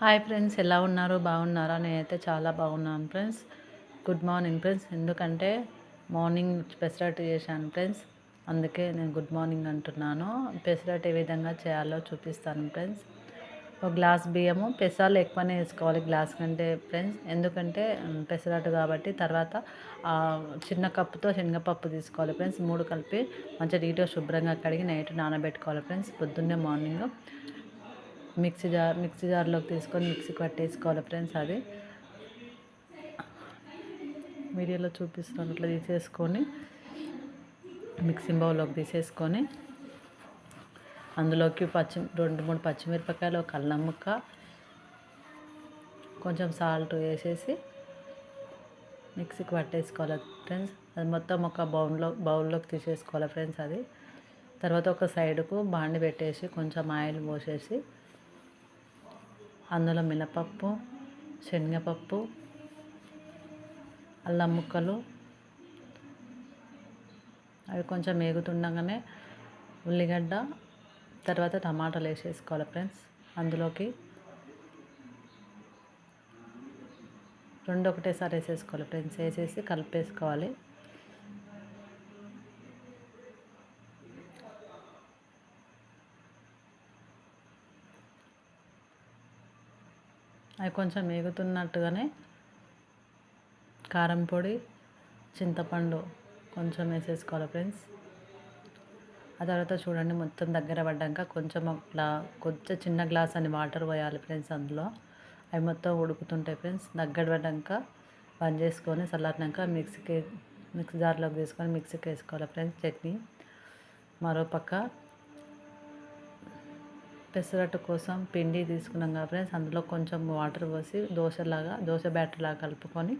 Hi friends ఎలా ఉన్నారు? బాగున్నారా? నేనైతే చాలా బాగున్నాను ఫ్రెండ్స్ గుడ్ మార్నింగ్ ఫ్రెండ్స్ ఎందుకంటే మార్నింగ్ పెసరట్టు చేశాను ఫ్రెండ్స్ అందుకే నేను గుడ్ మార్నింగ్ అంటున్నాను. పెసరట్ ఏ విధంగా చేయాలో చూపిస్తాను ఫ్రెండ్స్ ఒక గ్లాస్ బియ్యము పెసరాలు ఎక్కువనే వేసుకోవాలి గ్లాస్ కంటే ఫ్రెండ్స్ ఎందుకంటే పెసరట్టు కాబట్టి తర్వాత చిన్న కప్పుతో శనగపప్పు తీసుకోవాలి ఫ్రెండ్స్ మూడు కలిపి మంచిగా నీట్గా శుభ్రంగా కడిగి నైట్ నానబెట్టుకోవాలి ఫ్రెండ్స్ పొద్దున్నే మార్నింగ్ మిక్సీ జార్ మిక్సీ జార్లోకి తీసుకొని మిక్సీ పట్టేసుకోవాలి ఫ్రెండ్స్ అది. వీడియోలో చూపిస్తాను అట్లా తీసేసుకొని మిక్సీ బౌల్లోకి తీసేసుకొని అందులోకి పచ్చి రెండు మూడు పచ్చిమిరపకాయలు ఒక అల్లం ముక్క కొంచెం సాల్ట్ వేసేసి మిక్సీకి పట్టేసుకోవాలి ఫ్రెండ్స్. అది మొత్తం ఒక బౌల్లో బౌల్లోకి తీసేసుకోవాలి ఫ్రెండ్స్ అది. తర్వాత ఒక సైడ్కు బాండి పెట్టేసి కొంచెం ఆయిల్ పోసేసి అందులో మినపప్పు శనగపప్పు అల్లం ముక్కలు. అవి కొంచెం వేగుతుండగానే ఉల్లిగడ్డ తర్వాత టమాటాలు వేసేసుకోవాలి ఫ్రెండ్స్. అందులోకి రెండు ఒకటేసారి వేసేసుకోవాలి ఫ్రెండ్స్. వేసేసి కలిపేసుకోవాలి. అవి కొంచెం వేగుతున్నట్టుగానే కారం పొడి చింతపండు కొంచెం వేసేసుకోవాలి ఫ్రెండ్స్. ఆ తర్వాత చూడండి మొత్తం దగ్గర పడ్డాక కొంచెం గ్లా కొంచెం చిన్న గ్లాస్ అని వాటర్ పోయాలి ఫ్రెండ్స్ అందులో. అవి మొత్తం ఉడుకుతుంటాయి ఫ్రెండ్స్. దగ్గర పడ్డాక బంద్ చేసుకొని చల్లారినాక మిక్సీకి మిక్సీ జార్లోకి తీసుకొని మిక్సీకి వేసుకోవాలి ఫ్రెండ్స్. చట్నీ మరో పక్క పెసరట్టు కోసం పిండి తీసుకున్నాం కదా ఫ్రెండ్స్ అందులో కొంచెం వాటర్ పోసి దోశలాగా దోశ బ్యాటర్ లాగా కలుపుకొని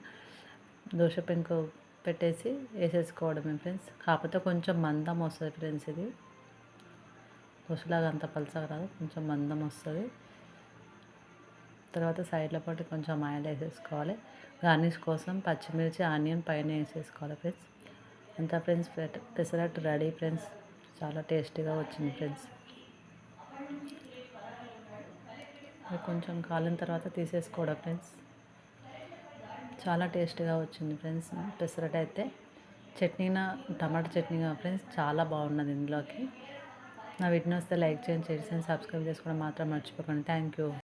దోశ పెంకు పెట్టేసి వేసేసుకోవడమే ఫ్రెండ్స్. కాకపోతే కొంచెం మందం వస్తుంది ఫ్రెండ్స్ ఇది. దోశలాగా అంత పలసగా రాదు కొంచెం మందం వస్తుంది. తర్వాత సైడ్లో పాటు కొంచెం ఆయిల్ వేసేసుకోవాలి. గార్నిష్ కోసం పచ్చిమిర్చి ఆనియన్ పైన వేసేసుకోవాలి ఫ్రెండ్స్. అంతా ఫ్రెండ్స్ పెసరట్టు రెడీ ఫ్రెండ్స్. చాలా టేస్టీగా వచ్చింది ఫ్రెండ్స్. అది కొంచెం కాలిన తర్వాత తీసేసుకోవడం ఫ్రెండ్స్. చాలా టేస్ట్గా వచ్చింది ఫ్రెండ్స్. పెసరట్ అయితే చట్నీనా టమాటా చట్నీగా ఫ్రెండ్స్ చాలా బాగున్నది ఇందులోకి. నా వీడియో వస్తే లైక్ చేయండి చేసి సబ్స్క్రైబ్ చేసుకోవడం మాత్రం మర్చిపోకండి. Thank you.